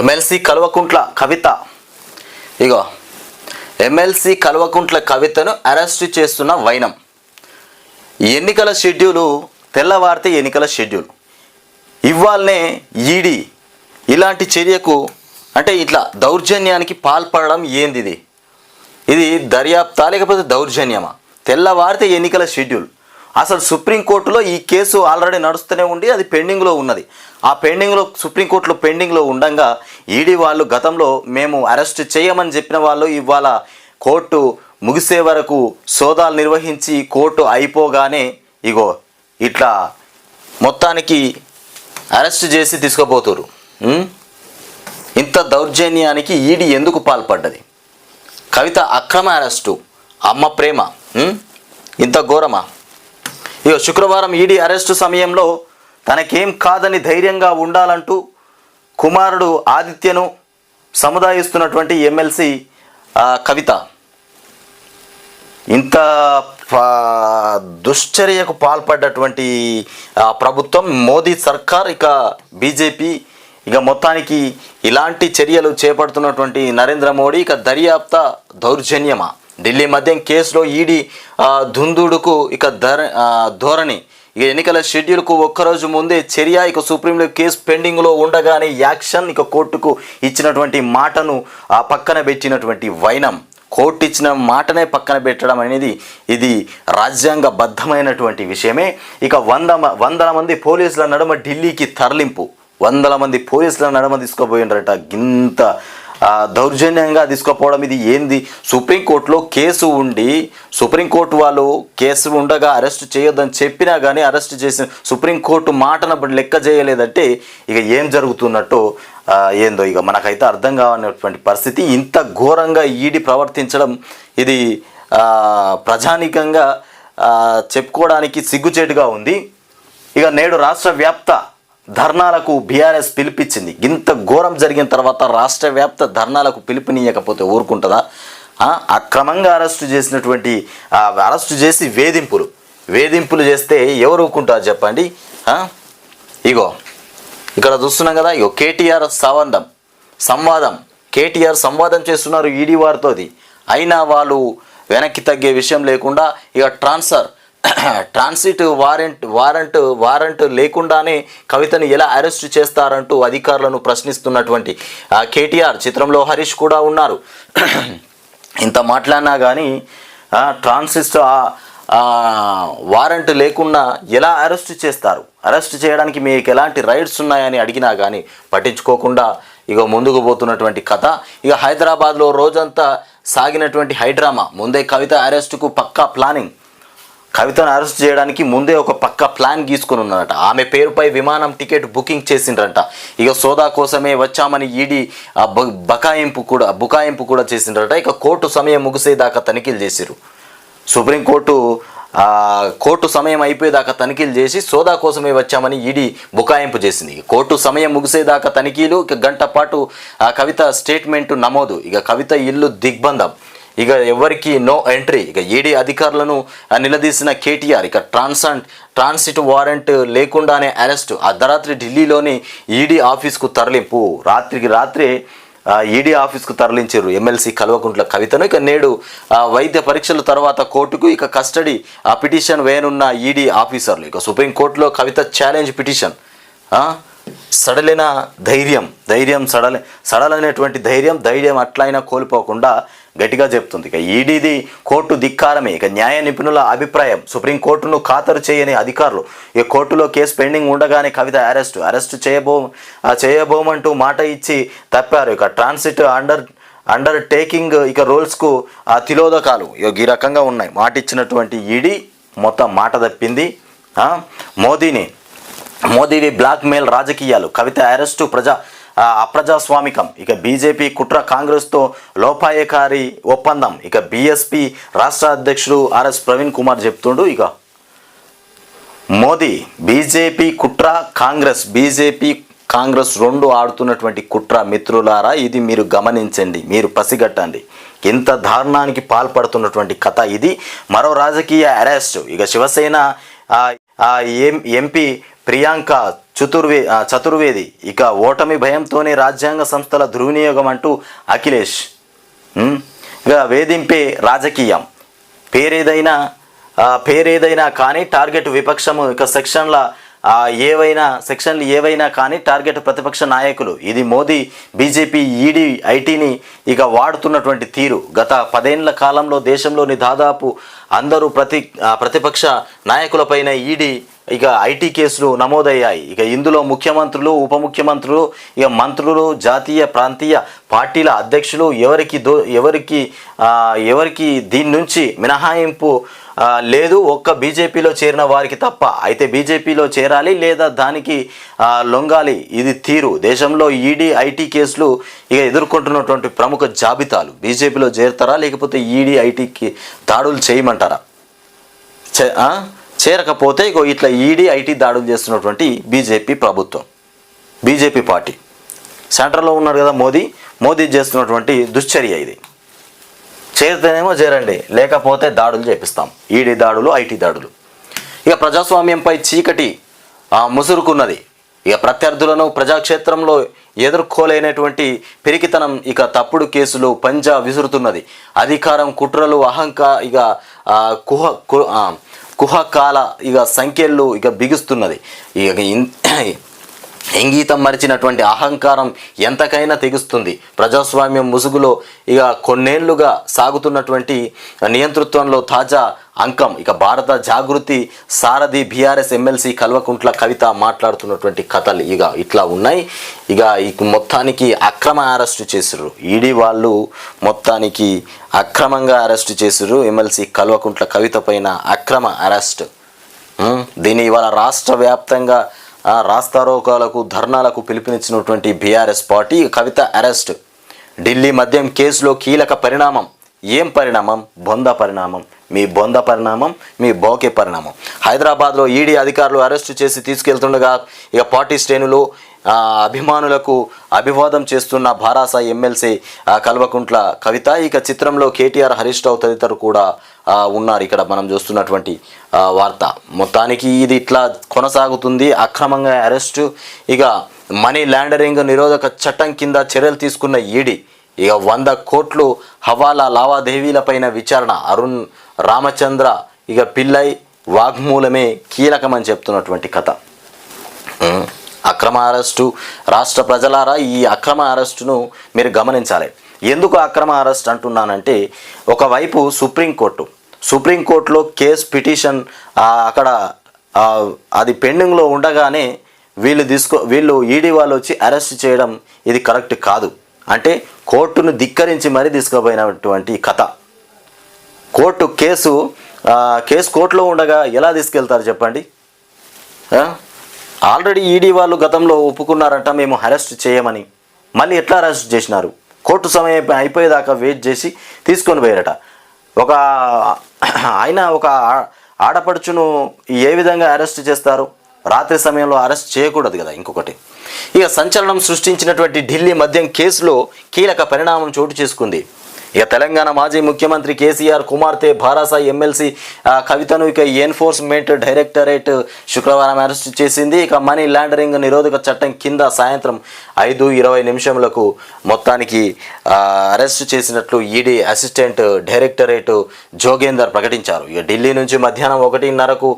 MLC Kalvakuntla Kavitha. ఇగో MLC Kalvakuntla కవితను arrest చేస్తున్న వైనం. ఎన్నికల షెడ్యూలు తెల్లవారితే ఎన్నికల షెడ్యూల్. ఇవాళనే ఈడీ ఇలాంటి చర్యకు అంటే ఇట్లా దౌర్జన్యానికి పాల్పడడం ఏంది ఇది ఇది దర్యాప్తా లేకపోతే దౌర్జన్యమా? తెల్లవారితే ఎన్నికల షెడ్యూల్. అసలు సుప్రీంకోర్టులో ఈ కేసు ఆల్రెడీ నడుస్తూనే ఉండి అది పెండింగ్లో ఉన్నది. ఆ పెండింగ్లో సుప్రీంకోర్టులో పెండింగ్లో ఉండంగా ఈడీ వాళ్ళు గతంలో మేము అరెస్ట్ చేయమని చెప్పిన వాళ్ళు ఇవాళ కోర్టు ముగిసే వరకు సోదాలు నిర్వహించి కోర్టు అయిపోగానే ఇగో ఇట్లా మొత్తానికి అరెస్ట్ చేసి తీసుకుపోతురు ఇంత దౌర్జన్యానికి ఈడీ ఎందుకు పాల్పడ్డది? కవిత అక్రమ అరెస్టు అమ్మ ప్రేమ ఇంత ఘోరమా? ఇక శుక్రవారం ఈడీ అరెస్టు సమయంలో తనకేం కాదని ధైర్యంగా ఉండాలంటూ కుమారుడు ఆదిత్యను సముదాయిస్తున్నటువంటి ఎమ్మెల్సీ కవిత. ఇంత దుశ్చర్యకు పాల్పడ్డటువంటి ప్రభుత్వం మోదీ సర్కార్ ఇక బీజేపీ ఇక మొత్తానికి ఇలాంటి చర్యలు చేపడుతున్నటువంటి నరేంద్ర మోడీ ఇక దర్యాప్త దౌర్జన్యమా? ఢిల్లీ మద్యం కేసులో ఈడీ దుందుడుకు ఇక ధర ధోరణి. ఇక ఎన్నికల షెడ్యూల్కు ఒక్కరోజు ముందే చర్య. ఇక సుప్రీంలో కేసు పెండింగ్లో ఉండగానే యాక్షన్ ఇక కోర్టుకు ఇచ్చినటువంటి మాటను ఆ పక్కన పెట్టినటువంటి వైనం. కోర్టు ఇచ్చిన మాటనే పక్కన పెట్టడం అనేది ఇది రాజ్యాంగబద్ధమైనటువంటి విషయమే. ఇక వంద మ- వందల మంది పోలీసుల నడుమ ఢిల్లీకి తరలింపు. వందల మంది పోలీసుల నడుమ తీసుకుపోయిండ్రట గింత దౌర్జన్యంగా తీసుకుపోవడం ఇది ఏంది? సుప్రీంకోర్టులో కేసు ఉండి సుప్రీంకోర్టు వాళ్ళు కేసు ఉండగా అరెస్ట్ చేయొద్దని చెప్పినా కానీ అరెస్ట్ చేసిన సుప్రీంకోర్టు మాటనప్పుడు లెక్క చేయలేదంటే ఇక ఏం జరుగుతున్నట్టు ఏందో ఇక మనకైతే అర్థం కావనటువంటి పరిస్థితి. ఇంత ఘోరంగా ఈడి ప్రవర్తించడం ఇది ప్రజానికంగా ప్రజానీకంగా చెప్పుకోవడానికి సిగ్గుచేటుగా ఉంది. ఇక నేడు రాష్ట్ర వ్యాప్త ధర్నాలకు బీఆర్ఎస్ పిలిపించింది. ఇంత ఘోరం జరిగిన తర్వాత రాష్ట్ర వ్యాప్త ధర్నాలకు పిలుపునియకపోతే ఊరుకుంటుందా? అక్రమంగా అరెస్టు చేసినటువంటి అరెస్టు చేసి వేధింపులు. వేధింపులు చేస్తే ఎవరు ఊరుకుంటారు చెప్పండి? ఇగో ఇక్కడ చూస్తున్నాం కదా ఇగో కేటీఆర్ సంవాదం సంవాదం. కేటీఆర్ సంవాదం చేస్తున్నారు ఈడీ వారితోది. అయినా వాళ్ళు వెనక్కి తగ్గే విషయం లేకుండా ఇక transfer transit warrant warrant warrant లేకుండానే కవితను ఎలా అరెస్ట్ చేస్తారంటూ అధికారులను ప్రశ్నిస్తున్నటువంటి కేటీఆర్ చిత్రంలో హరీష్ కూడా ఉన్నారు. ఇంత మాట్లాడినా కానీ ట్రాన్సిస్ట్ వారెంట్ లేకుండా ఎలా అరెస్ట్ చేస్తారు? అరెస్ట్ చేయడానికి మీకు ఎలాంటి రైట్స్ ఉన్నాయని అడిగినా కానీ పట్టించుకోకుండా ఇక ముందుకు పోతున్నటువంటి కథ. ఇక హైదరాబాద్లో రోజంతా సాగినటువంటి హైడ్రామా. ముందే కవిత అరెస్టుకు పక్కా ప్లానింగ్. కవితను అరెస్ట్ చేయడానికి ముందే ఒక పక్క ప్లాన్ గీసుకుని ఉన్నారట ఆమె పేరుపై విమానం టికెట్ బుకింగ్ చేసిండ్రంట. ఇక సోదా కోసమే వచ్చామని ఈడీ ఆ బకాయింపు కూడా బుకాయింపు కూడా చేసిండ్రట. ఇక కోర్టు సమయం ముగిసేదాకా తనిఖీలు చేసిరు సుప్రీంకోర్టు కోర్టు సమయం అయిపోయేదాకా తనిఖీలు చేసి సోదా కోసమే వచ్చామని ఈడీ బుకాయింపు చేసింది. కోర్టు సమయం ముగిసేదాకా తనిఖీలు ఇక గంట పాటు ఆ కవిత స్టేట్మెంట్ నమోదు. ఇక కవిత ఇల్లు దిగ్బంధం. ఇక ఎవరికి నో ఎంట్రీ ఇక ఈడీ అధికారులను నిలదీసిన కేటీఆర్. ఇక ట్రాన్సన్ ట్రాన్సిట్ వారెంట్ లేకుండానే అరెస్ట్ అర్ధరాత్రి ఢిల్లీలోని ఈడీ ఆఫీస్కు తరలింపు. రాత్రికి రాత్రి ఈడీ ఆఫీస్కు తరలించారు. ఎమ్మెల్సీ కల్వకుంట్ల కవితను. ఇక నేడు వైద్య పరీక్షల తర్వాత కోర్టుకు ఇక కస్టడీ ఆ పిటిషన్ వేయనున్న ఈడీ ఆఫీసర్లు. ఇక సుప్రీంకోర్టులో కవిత ఛాలెంజ్ పిటిషన్. సడలిన ధైర్యం. ధైర్యం సడలి సడలైనటువంటి ధైర్యం ధైర్యం అట్లయినా కోల్పోకుండా గట్టిగా చెప్తుంది. ఇక ఈడీది కోర్టు ధిక్కారమే. ఇక న్యాయ నిపుణుల అభిప్రాయం. సుప్రీంకోర్టును ఖాతరు చేయని అధికారులు. ఈ కోర్టులో కేసు పెండింగ్ ఉండగానే కవిత అరెస్టు. అరెస్టు చేయబో చేయబోమంటూ మాట ఇచ్చి తప్పారు. ఇక ట్రాన్సిట్ అండర్ అండర్ టేకింగ్ ఇక రూల్స్కు ఆ తిలోదకాలు. ఈ రకంగా ఉన్నాయి. మాట ఇచ్చినటువంటి ఈడీ మొత్తం మాట తప్పింది. మోదీని మోదీవి బ్లాక్మెయిల్ రాజకీయాలు. కవిత అరెస్టు ప్రజా అప్రజాస్వామికం. ఇక బీజేపీ కుట్ర కాంగ్రెస్తో లోపాయకారి ఒప్పందం. ఇక బీఎస్పీ రాష్ట్ర అధ్యక్షుడు ఆర్ఎస్ ప్రవీణ్ కుమార్ చెప్తుండు ఇక మోదీ బీజేపీ కుట్ర కాంగ్రెస్ బీజేపీ కాంగ్రెస్ రెండు ఆడుతున్నటువంటి కుట్ర మిత్రులారా ఇది మీరు గమనించండి మీరు పసిగట్టండి. ఇంత దారుణానికి పాల్పడుతున్నటువంటి కథ ఇది. మరో రాజకీయ అరెస్ట్. ఇక శివసేన ఎం ఎంపీ ప్రియాంక చతుర్వే చతుర్వేది. ఇక ఓటమి భయంతోనే రాజ్యాంగ సంస్థల దుర్వినియోగం అంటూ అఖిలేష్. ఇక వేధింపే రాజకీయం. పేరేదైనా పేరేదైనా కానీ టార్గెట్ విపక్షము ఇక సెక్షన్ల ఏవైనా సెక్షన్లు ఏవైనా కానీ టార్గెట్ ప్రతిపక్ష నాయకులు. ఇది మోదీ బీజేపీ ఈడీ ఐటీని ఇక వాడుతున్నటువంటి తీరు. గత పదేళ్ళ కాలంలో దేశంలోని దాదాపు అందరూ ప్రతి ప్రతిపక్ష నాయకులపైన ఈడీ ఇక ఐటీ కేసులు నమోదయ్యాయి. ఇక ఇందులో ముఖ్యమంత్రులు ఉప ముఖ్యమంత్రులు ఇక మంత్రులు జాతీయ ప్రాంతీయ పార్టీల అధ్యక్షులు ఎవరికి దో ఎవరికి ఎవరికి దీని నుంచి మినహాయింపు లేదు. ఒక్క బీజేపీలో చేరిన వారికి తప్ప. అయితే బీజేపీలో చేరాలి లేదా దానికి లొంగాలి ఇది తీరు. దేశంలో ఈడీ ఐటీ కేసులు ఇక ఎదుర్కొంటున్నటువంటి ప్రముఖ జాబితాలు. బీజేపీలో చేరుతారా లేకపోతే ఈడీ ఐటీకి దాడులు చేయమంటారా? చేరకపోతే ఇగో ఇట్లా ఈడీ ఐటీ దాడులు చేస్తున్నటువంటి బీజేపీ ప్రభుత్వం బీజేపీ పార్టీ. సెంటర్లో ఉన్నారు కదా మోదీ మోదీ చేస్తున్నటువంటి దుశ్చర్య ఇది. చేరితేనేమో చేరండి లేకపోతే దాడులు చేపిస్తాం. ఈడీ దాడులు ఐటీ దాడులు. ఇక ప్రజాస్వామ్యంపై చీకటి ముసురుకున్నది. ఇక ప్రత్యర్థులను ప్రజాక్షేత్రంలో ఎదుర్కోలేనటువంటి పెరికితనం ఇక తప్పుడు కేసులు పంజా విసురుతున్నది. అధికారం కుట్రలు అహంకార ఇక కుహ కు- కుహకాల ఇక సంఖ్యలు ఇక బిగుస్తున్నది. ఇక ఇంగీతం మరిచినటువంటి అహంకారం ఎంతకైనా తెగుస్తుంది. ప్రజాస్వామ్యం ముసుగులో ఇక కొన్నేళ్ళుగా సాగుతున్నటువంటి నియంతృత్వంలో తాజా అంకం. ఇక భారత జాగృతి సారథి బీఆర్ఎస్ ఎమ్మెల్సీ కల్వకుంట్ల కవిత మాట్లాడుతున్నటువంటి కథలు ఇక ఇట్లా ఉన్నాయి. ఇక ఈ మొత్తానికి అక్రమ అరెస్టు చేసిర్రు. ఈడీ వాళ్ళు మొత్తానికి అక్రమంగా అరెస్టు చేసిర్రు. ఎమ్మెల్సీ కల్వకుంట్ల కవిత పైన అక్రమ అరెస్ట్. దీని దీన్ని ఇవాళ రాష్ట్ర వ్యాప్తంగా రాస్తారోకాలకు ధర్నాలకు పిలుపునిచ్చినటువంటి BRS party Kavitha arrest. Delhi మద్యం కేసులో కీలక పరిణామం. ఏం పరిణామం? బొంద పరిణామం. మీ బొంద పరిణామం మీ బోకే పరిణామం. హైదరాబాద్లో ఈడీ అధికారులు అరెస్టు చేసి తీసుకెళ్తుండగా ఇక పార్టీ శ్రేణులు అభిమానులకు అభివాదం చేస్తున్న భారాస ఎమ్మెల్సీ కల్వకుంట్ల కవిత. ఇక చిత్రంలో కేటీఆర్ హరీష్ రావు తదితరులు కూడా ఉన్నారు ఇక్కడ మనం చూస్తున్నటువంటి వార్త. మొత్తానికి ఇది ఇట్లా కొనసాగుతుంది. అక్రమంగా అరెస్టు. ఇక మనీ ల్యాండరింగ్ నిరోధక చట్టం కింద చర్యలు తీసుకున్న ఈడీ ఇక వంద కోట్లు హవాలా లావాదేవీలపైన విచారణ. అరుణ్ రామచంద్ర ఇక పిల్లై వాగ్మూలమే కీలకమని చెప్తున్నటువంటి కథ. అక్రమ అరెస్టు. రాష్ట్ర ప్రజలారా ఈ అక్రమ అరెస్టును మీరు గమనించాలి. ఎందుకు అక్రమ అరెస్ట్ అంటున్నానంటే ఒకవైపు సుప్రీంకోర్టు. సుప్రీంకోర్టులో కేస్ పిటిషన్ అక్కడ అది పెండింగ్లో ఉండగానే వీళ్ళు తీసుకో వీళ్ళు ఈడీ వాళ్ళు వచ్చి అరెస్ట్ చేయడం ఇది కరెక్ట్ కాదు. అంటే కోర్టును ధిక్కరించి మరీ తీసుకుపోయినటువంటి కథ. కోర్టు కేసు కేసు కోర్టులో ఉండగా ఎలా తీసుకెళ్తారు చెప్పండి? ఆల్రెడీ ఈడీ వాళ్ళు గతంలో ఒప్పుకున్నారంట మేము అరెస్ట్ చేయమని. మళ్ళీ ఎట్లా అరెస్ట్ చేసినారు? కోర్టు సమయం అయిపోయేదాకా వెయిట్ చేసి తీసుకొని పోయారట. ఒక ఆయన ఒక ఆడపడుచును ఏ విధంగా అరెస్ట్ చేస్తారు? రాత్రి సమయంలో అరెస్ట్ చేయకూడదు కదా ఇంకొకటి. ఇక సంచలనం సృష్టించినటువంటి ఢిల్లీ మద్యం కేసులో కీలక పరిణామం చోటు చేసుకుంది. ఇక తెలంగాణ మాజీ ముఖ్యమంత్రి కేసీఆర్ కుమార్తె భారాసాయి ఎమ్మెల్సీ కవితను ఇక ఎన్ఫోర్స్మెంట్ డైరెక్టరేట్ శుక్రవారం అరెస్ట్ చేసింది. ఇక మనీ లాండరింగ్ నిరోధక చట్టం కింద సాయంత్రం ఐదు ఇరవై నిమిషములకు మొత్తానికి అరెస్ట్ చేసినట్లు ఈడీ అసిస్టెంట్ డైరెక్టరేట్ జోగేందర్ ప్రకటించారు. ఇక ఢిల్లీ నుంచి మధ్యాహ్నం ఒకటిన్నరకు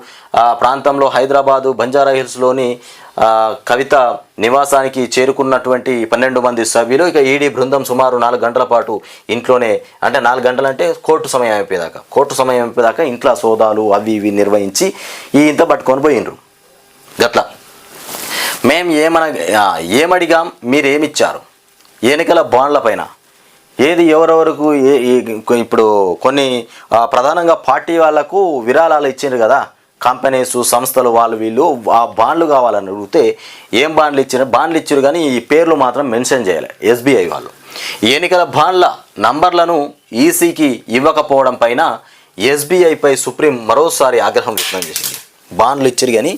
ఆ ప్రాంతంలో హైదరాబాదు బంజారా హిల్స్లోని కవిత నివాసానికి చేరుకున్నటువంటి పన్నెండు మంది సభ్యులు ఇక ఈడీ బృందం సుమారు నాలుగు గంటల పాటు ఇంట్లోనే అంటే నాలుగు గంటలంటే కోర్టు సమయం అయిపోయేదాకా. కోర్టు సమయం అయిపోయేదాకా ఇంట్లో సోదాలు అవి ఇవి నిర్వహించి ఈ ఇంత పట్టుకొని పోయిండ్రు. గట్లా. మేము ఏమన ఏమడిగాం మీరేమిచ్చారు? ఎన్నికల బాండ్ల పైన. ఏది ఎవరెవరకు ఏ- ఇప్పుడు కొన్ని ప్రధానంగా పార్టీ వాళ్ళకు విరాళాలు ఇచ్చిండ్రు కదా. కంపెనీస్ సంస్థలు వాళ్ళు వీళ్ళు ఆ బాండ్లు కావాలని అడిగితే ఏం బాండ్లు ఇచ్చిన బాండ్లు ఇచ్చారు కానీ ఈ పేర్లు మాత్రం మెన్షన్ చేయాలి ఎస్బీఐ వాళ్ళు. ఎన్నికల బాండ్ల నంబర్లను ఈసీకి ఇవ్వకపోవడం పైన ఎస్బీఐపై సుప్రీం మరోసారి ఆగ్రహం వ్యక్తం చేసింది. బాండ్లు ఇచ్చారు కానీ